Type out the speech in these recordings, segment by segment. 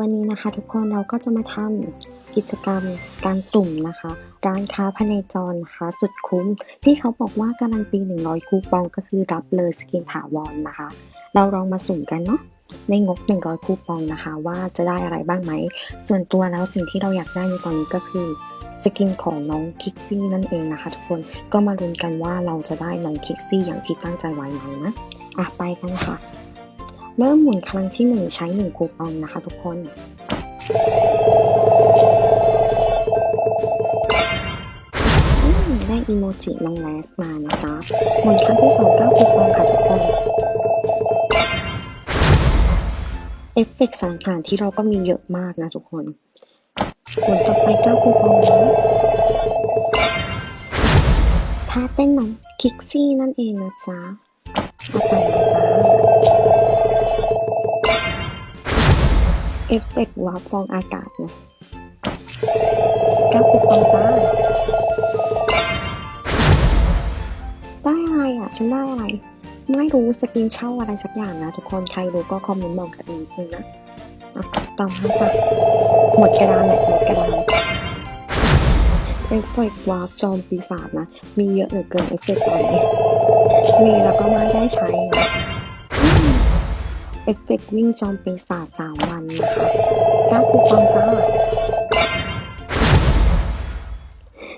วันนี้นะคะทุกคนเราก็จะมาทำกิจกรรมการสุ่มนะคะ ร้านค้าภายในจรนะคะสุดคุ้ม ที่เขาบอกว่าการันตี 100 คูปองก็คือรับเลยสกินถาวรนะคะ เราลองมาสุ่มกันเนาะในงบ 100 คูปองนะคะ ว่าจะได้อะไรบ้างไหม ส่วนตัวแล้วสิ่งที่เราอยากได้ในตอนนี้ก็คือสกินของน้องคิกซี่นั่นเองนะคะทุกคนก็มาลุ้นกันว่าเราจะได้น้องคิกซี่อย่างที่ตั้งใจไว้ไหมนะอะไปกันค่ะ เริ่มหมุนครั้งที่หนึ่งใช้หนึ่งคูปองนะคะทุกคน ได้อีโมจิน้องแลสมานะจ๊ะหมุนครั้งที่สองเก้าคูปองค่ะทุกคนเอฟเฟกต์สังหารที่เราก็มีเยอะมากนะทุกคนหมุนต่อไปเก้าคูปองนะท่าเต้นน้องคิกซี่นั่นเองนะจ๊ะเอาไปนะจ๊ะ อฟเฟกต์วาร์ปฟองอากาศนะก้าคูปองจ้า ได้อะไรอะ ฉันได้อะไร ไม่รู้สกินเช่าอะไรสักอย่างนะทุกคน ใครรู้ก็คอมเมนต์บอกกันอีกนึงนะอะต่อมาจ้ะหมดกระดานแหละหมดกระดานเอฟเฟกต์วาร์ปจอมปีศาจนะ มีเยอะเหลือเกินเอฟเฟกต์อนนี้มีแล้วก็ไม่ได้ใช้นะ เอฟเฟกต์วิ่งจอมปีศาจสามวันนะคะเก้าคูปองจ้า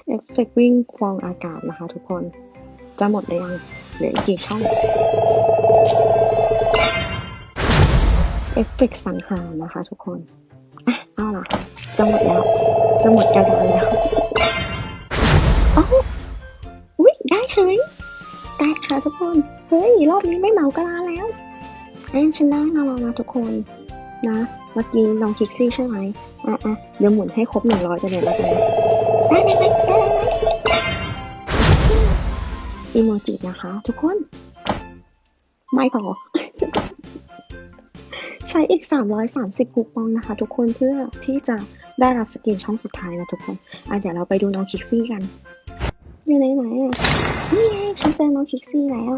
เอฟเฟกต์วิ่งฟองอากาศนะคะทุกคน จะหมดหรือยังเหลืออีกกี่ช่อง เอฟเฟกต์สังหารนะคะทุกคนอะเอาล่ะ จะหมดแล้ว จะหมดกระดานแล้วอ้าอุ้ยได้เฉยได้ค่ะทุกคน เฮ้ย รอบนี้ไม่เหมากระดานแล้ว อะฉันได้มาแล้วนะทุกคนนะ เมื่อกี้น้องคิกซี่ใช่ไหมอะอะเดี๋ยวหมุนให้ครบหนึ่งร้อยไปเลยล้วกันะได้ไหมได้ได้อีโมจินะคะ ทุกคน ไม่พอใช้อีก 330 คูปองนะคะ ทุกคนเพื่อที่จะได้รับสกินช่องสุดท้ายนะทุกคนอะเดี๋ยวเราไปดูน้องคิกซี่กัน อยู่ไหนไหนอะนี่ไงฉันเจอน้องคิกซี่แล้ว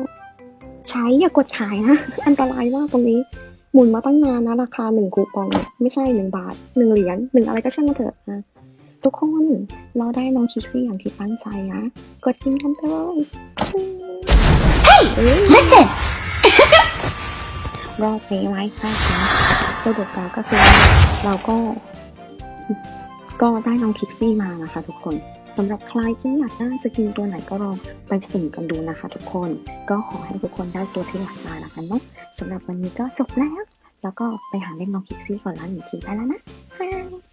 ใช้อย่ากดขายนะ อันตรายมากตรงนี้ หมุนมาตั้งนานนะ ราคาหนึ่งคูปองเนี่ยไม่ใช่หนึ่งบาทหนึ่งเหรียญหนึ่งอะไรก็ช่างมาเถอะนะทุกคนเราได้น้องคิกซี่อย่างที่ตั้งใจนะ กดกินกันเลยเฮ้ย Listen! รอบนี้ไว้ค่ะสรุปแล้วก็คือเราก็ ก็ได้น้องคิกซี่มานะคะทุกคน สำหรับใครที่อยากได้สกินตัวไหนก็ลองไปสุ่มกันดูนะคะทุกคน ก็ขอให้ทุกคนได้ตัวที่อยากได้แล้วกันเนาะสำหรับวันนี้ก็จบแล้ว แล้วก็ไปหาเล่นน้องคิกซี่ก่อนแล้วหนึ่งทีได้แล้วนะบ๊ายบาย